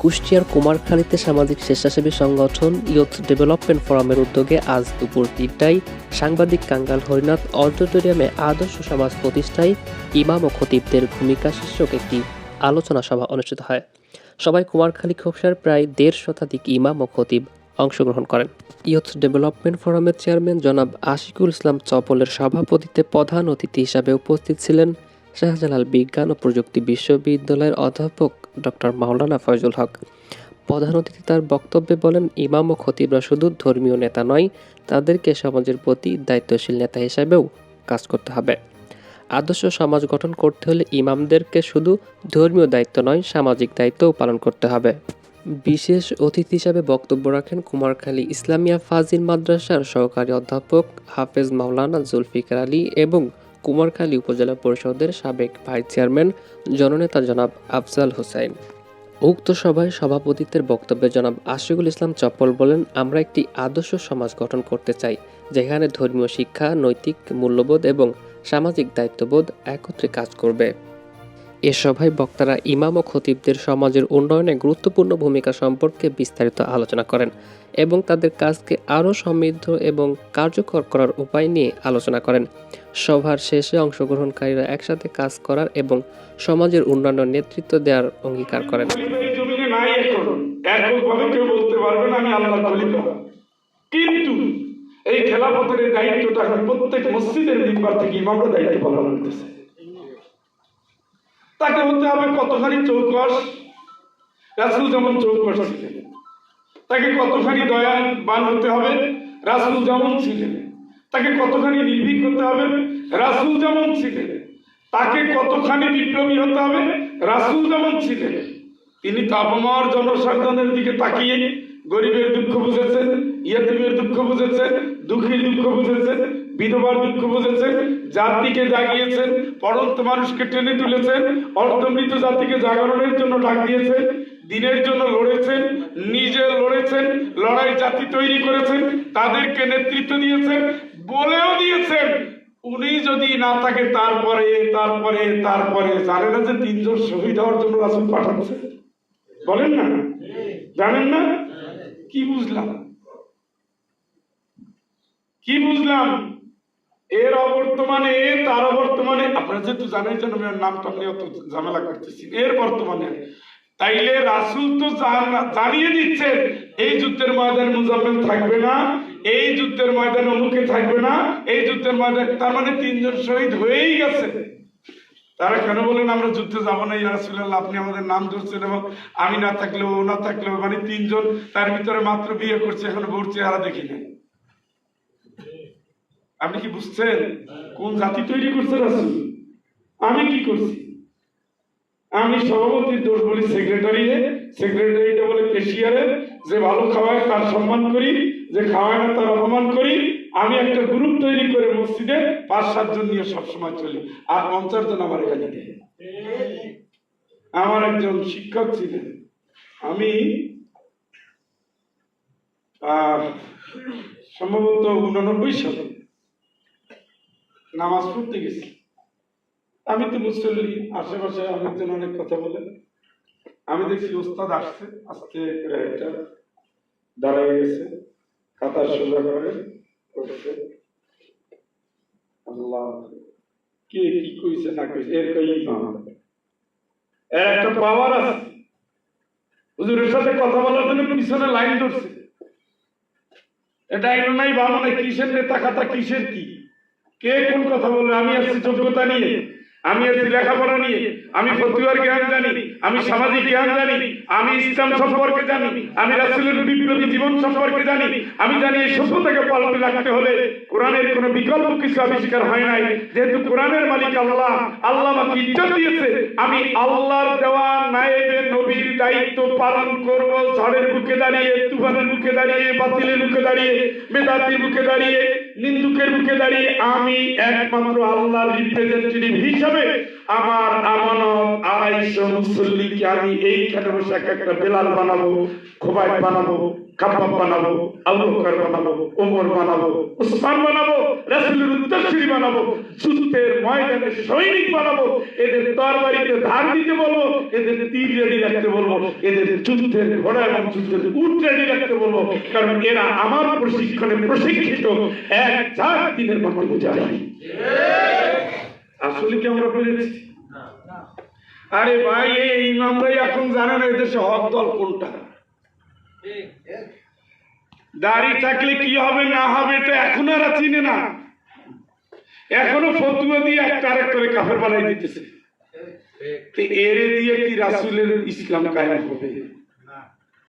কুষ্টিয়ার কুমারখালীতে সামাজিক স্বেচ্ছাসেবী সংগঠন ইয়ুথ ডেভেলপমেন্ট ফোরামের উদ্যোগে আজ দুপুর তিনটায় সাংবাদিক কাঙ্গাল হরিনাথ অডিটোরিয়ামে আদর্শ সমাজ প্রতিষ্ঠায় ইমাম ও খতিবদের ভূমিকা শীর্ষক একটি আলোচনা সভা অনুষ্ঠিত হয়। সবাই কুমারখালী খোকসার প্রায় দেড় শতাধিক ইমাম ও খতিব অংশগ্রহণ করেন। ইয়ুথ ডেভেলপমেন্ট ফোরামের চেয়ারম্যান জনাব আশিকুল ইসলাম চপলের সভাপতিত্বে প্রধান অতিথি হিসাবে উপস্থিত ছিলেন শাহজালাল বিজ্ঞান ও প্রযুক্তি বিশ্ববিদ্যালয়ের অধ্যাপক ডক্টর মাওলানা ফয়জুল হক। প্রধান অতিথি তার বক্তব্যে বলেন, ইমাম ও খতিবরা শুধু ধর্মীয় নেতা নয়, তাদেরকে সমাজের প্রতি দায়িত্বশীল নেতা হিসাবেও কাজ করতে হবে। আদর্শ সমাজ গঠন করতে হলে ইমামদেরকে শুধু ধর্মীয় দায়িত্ব নয়, সামাজিক দায়িত্বও পালন করতে হবে। বিশেষ অতিথি হিসাবে বক্তব্য রাখেন কুমারখালী ইসলামিয়া ফাজিল মাদ্রাসার সহকারী অধ্যাপক হাফেজ মাওলানা জুলফিকার আলী এবং কুমারখালী উপজেলা পরিষদের সাবেক ভাইস চেয়ারম্যান, জননেতা জনাব আফজাল হোসাইন উক্ত সভায় সভাপতিত্বের বক্তব্যে জনাব আশিকুল ইসলাম চপ্পল বলেন, আমরা একটি আদর্শ সমাজ গঠন করতে চাই, যেখানে ধর্মীয় শিক্ষা, নৈতিক মূল্যবোধ এবং সামাজিক দায়িত্ববোধ একত্রে কাজ করবে। এ সভায় বক্তারা ইমাম ও খতিবদের সমাজের উন্নয়নে গুরুত্বপূর্ণ ভূমিকা সম্পর্কে বিস্তারিত আলোচনা করেন এবং তাদের কাজকে আরও সমৃদ্ধ এবং কার্যকর করার উপায় নিয়ে আলোচনা করেন। সভার শেষে অংশগ্রহণকারীরা একসাথে কাজ করার এবং সমাজের উন্নয়নের নেতৃত্ব দেওয়ার অঙ্গীকার করেন। কিন্তু এই খেলাফতের দায়িত্বটা প্রত্যেক মসজিদের মেম্বার থেকে ইমামরা দায়িত্ব পালন করতেছে। তাকে হতে হবে কতখানি চৌকস? রাসুল যেমন চৌকস ছিলেন। তাকে কতখানি দয়াবান হতে হবে? রাসুল যেমন ছিলেন। তাকে কতখানি নির্ভীক হতে হবে? রাসুল যেমন ছিলেন। তাকে কতখানি বিপ্লবী হতে হবে? রাসুল যেমন ছিলেন। তিনি তাপমার জনসাধারণের দিকে তাকিয়ে গরিবের দুঃখ বুঝেছেন, ইয়াতিমের দুঃখ বুঝেছেন, দুঃখীর দুঃখ বুঝেছেন, বিধবার দুঃখ বুঝেছেন, জাতিকে জাগিয়েছেন, পরন্ত মানুষকে টেনে তুলেছেন, অর্ধমৃত জাতিকে জাগরণের জন্য ডাক দিয়েছেন, দিনের জন্য লড়েছেন নিজে লড়েছেন, লড়াই জাতি তৈরি করেছেন, তাদেরকে নেতৃত্ব দিয়েছেন, বলেও দিয়েছেন। উনি যদি না থাকে, তারপরে তারপরে তারপরে, জানে না যে তিনজন শহীদ হওয়ার জন্য রাসুল পাঠাচ্ছে। বলেন না? জানেন না? কি বুঝলাম? কি বুঝলাম? এর অবর্তমানে, তার অবর্তমানে, আপনারা যেহেতু জানেন যেন আমি ওর নামটা নিয়ে অত ঝামেলা করতেছি এর বর্তমানে। তাইলে রাসুল তো জান- জানিয়ে দিচ্ছেন, এই যুদ্ধের ময়দান মুজাম্মেল থাকবে না, এই যুদ্ধের ময়দান অমুকে থাকবে না, এই যুদ্ধের ময়দান, তার মানে তিনজন শহীদ হয়েই গেছে তারা কেন বলেন আমরা যুদ্ধে যাব না? ইয়ারসুল্লাহ, আপনি আমাদের নাম ধরছেন এবং আমি না থাকলেও, ও না থাকলেও মানে তিনজন তার ভিতরে মাত্র বিয়ে করছে, এখন বোর চেহারা দেখি নাই। আপনি কি বুঝছেন? কোন জাতি তৈরি করছে রাসুল? আমি কি করছি? আমি সভাপতির দোষ বলি সেক্রেটারি সেক্রেটারিটা বলে কেশিয়ারে যে ভালো খাওয়ায় তার সম্মান করি, যে খাওয়ায় না তার অপমান করি। আমি একটা গ্রুপ তৈরি করে মসজিদে পাঁচ সাতজন নিয়ে সবসময় চলি। আর পঞ্চাশ জন আমার এখানে আমার একজন শিক্ষক ছিলেন। আমি সম্ভবত উননব্বই সালে নামাজ পড়তে গেছি। আমি তো মুসল্লি, আশেপাশে অনেকজন অনেক কথা বলে আমি দেখছি ওস্তাদ আসছে, আস্তে একটা দাঁড়ায় গেছে, কাতার সোজা করে। আল্লাহ কে কি কইছে না কইছে? এর কই এর একটা পাওয়ার আছে। হুজুরের সাথে কথা বলার জন্য পিছনে লাইন ধরছে। এটা এগুলো নাই বা নাই, কিসের নেতা খাতা, কিসের কি? কে কোন কথা বলবে আমি আসছি যোগ্যতা নিয়ে। আমি আসছি লেখাপড়া নিয়ে, আমি ফতুয়ার জ্ঞান জানি, আমি সামাজিক জ্ঞান জানি, আমি ইসলাম সম্পর্কে জানি, আমি রাসুলের বিপ্লবী জীবন সম্পর্কে জানি, আমি জানি এই সভ্যতাকে পালনে রাখতে হলে কোরআনের কোনো বিকল্প কিছু আবিষ্কার হয় নাই। যেহেতু কোরআনের মালিক আল্লাহ আল্লাহ আমাকে ইজ্জত দিয়েছে, আমি আল্লাহর দেওয়া নায়েবে নবীর দায়িত্ব পালন করব, ঝড়ের বুকে দাঁড়িয়ে, তুফানের বুকে দাঁড়িয়ে, বাতিলের বুকে দাঁড়িয়ে, বেদাতির বুকে দাঁড়িয়ে নিন্দুকের মুখে দাঁড়িয়ে আমি একমাত্র আল্লাহর রিপ্রেজেন্টেটিভ হিসাবে আমার আমানত আড়াইশো মুসল্লিকে আমি এইখানে বসে এক একটা বেলাল বানাবো খোবাই বানাবো, কাবাব বানাবো বানাবো, ওমর বানাবো উসমান বানাবো, রাসূলের উত্তরসূরি বানাবো, যুদ্ধের ময়দানে সৈনিক বানাবো, এদের তরবারিতে ধার দিতে বলব, এদের তীর রেডি রাখতে বলব, এদের যুদ্ধের ঘোড়া এবং যুদ্ধের উট রেডি রাখতে বলব, কারণ এরা আমার প্রশিক্ষণে প্রশিক্ষিত, এক চার দিনের মতো বোঝায় আসলে কি আমরা পেরেছি আরে ভাই, এই ইমামরাই এখন জানে না এদেশে হক দল কোনটা। দাড়ি থাকলে কি হবে, না হবে, এটা এখন আর চিনে না। এখনও ফতুয়া দিয়ে একটা আরেক করে কাফের বানাই দিতেছে। এরে দিয়ে কি রাসুলের ইসলাম কায়েম হবে?